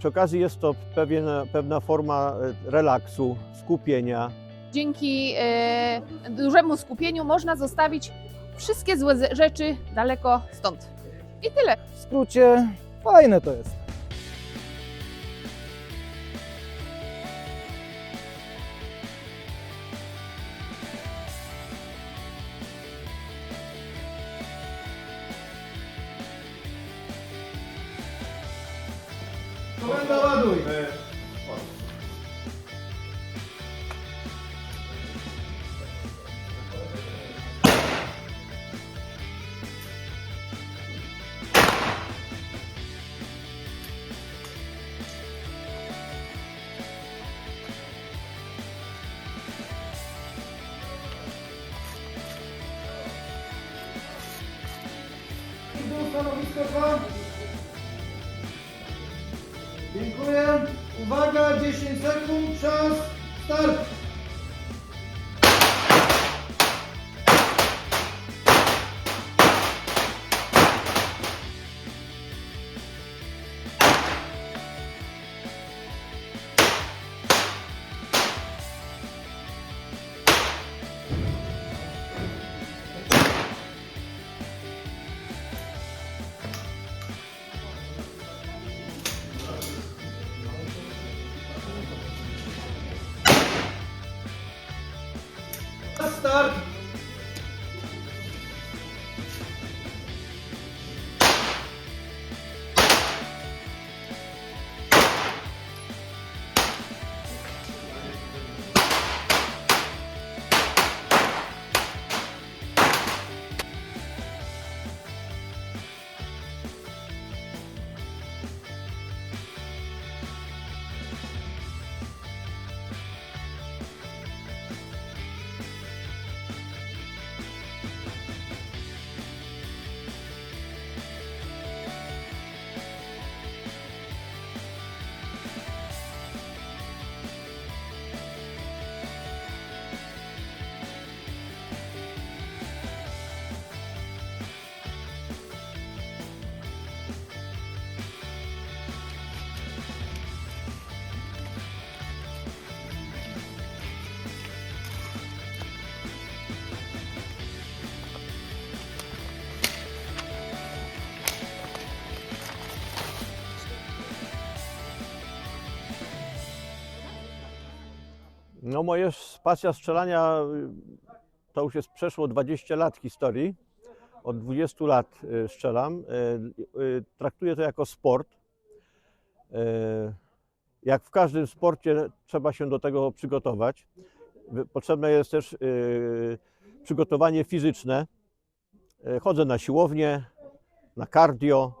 Przy okazji jest to pewien, pewna forma e, relaksu, skupienia. Dzięki e, dużemu skupieniu można zostawić wszystkie złe rzeczy daleko stąd. I tyle. W skrócie, fajne to jest. Manda lá, Dui. É. Então, tá no risco, tá? 10 sekund, czas, start. No moje pasja strzelania y, to już jest przeszło 20 lat historii. Od 20 lat y, strzelam. Y, Traktuję to jako sport. Jak w każdym sporcie trzeba się do tego przygotować. Potrzebne jest też przygotowanie fizyczne. Chodzę na siłownię, na cardio.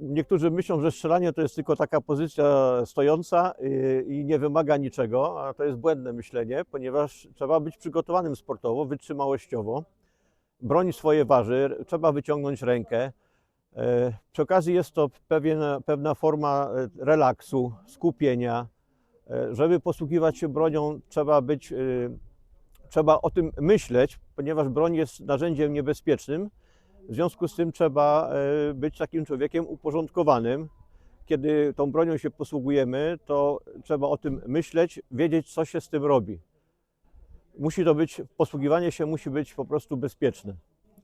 Niektórzy myślą, że strzelanie to jest tylko taka pozycja stojąca y, i nie wymaga niczego, a to jest błędne myślenie, ponieważ trzeba być przygotowanym sportowo, wytrzymałościowo. Broń swoje waży, trzeba wyciągnąć rękę. E, Przy okazji jest to pewien, pewna forma e, relaksu, skupienia. E, Żeby posługiwać się bronią, trzeba być, y, trzeba o tym myśleć, ponieważ broń jest narzędziem niebezpiecznym. W związku z tym trzeba e, być takim człowiekiem uporządkowanym. Kiedy tą bronią się posługujemy, to trzeba o tym myśleć, wiedzieć, co się z tym robi. Musi to być, posługiwanie się musi być po prostu bezpieczne.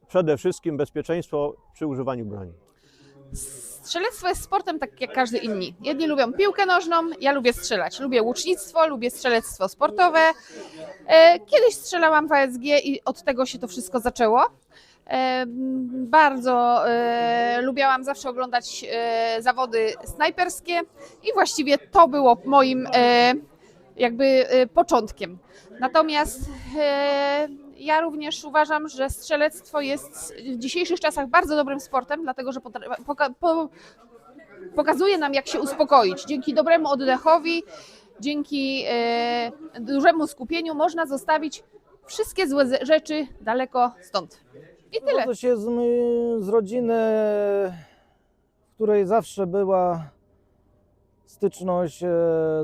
Przede wszystkim bezpieczeństwo przy używaniu broni. Strzelectwo jest sportem tak jak każdy inni. Jedni lubią piłkę nożną, ja lubię strzelać. Lubię łucznictwo, lubię strzelectwo sportowe. E, Kiedyś strzelałam w ASG i od tego się to wszystko zaczęło. Bardzo e, lubiałam zawsze oglądać e, zawody snajperskie i właściwie to było moim e, jakby początkiem. Natomiast ja również uważam, że strzelectwo jest w dzisiejszych czasach bardzo dobrym sportem, dlatego że pokazuje nam, jak się uspokoić. Dzięki dobremu oddechowi, dzięki dużemu skupieniu można zostawić wszystkie złe rzeczy daleko stąd. I tyle. Pochodzę się z, z rodziny, w której zawsze była styczność e,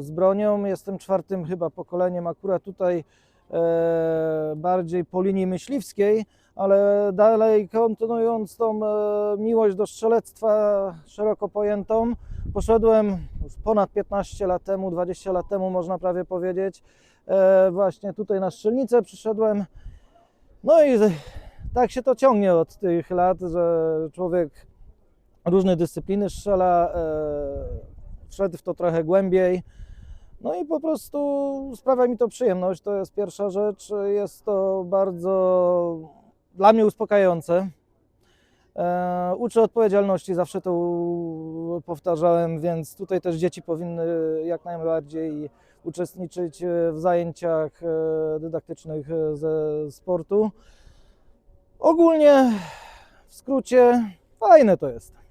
z bronią. Jestem czwartym chyba pokoleniem akurat tutaj e, bardziej po linii myśliwskiej, ale dalej kontynuując tą e, miłość do strzelectwa szeroko pojętą, poszedłem już ponad 15 lat temu, 20 lat temu można prawie powiedzieć, właśnie tutaj na strzelnicę przyszedłem. No i tak się to ciągnie od tych lat, że człowiek różne dyscypliny strzela, e, wszedł w to trochę głębiej. No i po prostu sprawia mi to przyjemność, to jest pierwsza rzecz. Jest to bardzo dla mnie uspokajające. E, odpowiedzialności, zawsze to powtarzałem, więc tutaj też dzieci powinny jak najbardziej uczestniczyć w zajęciach e, dydaktycznych ze sportu. Ogólnie, w skrócie, fajne to jest.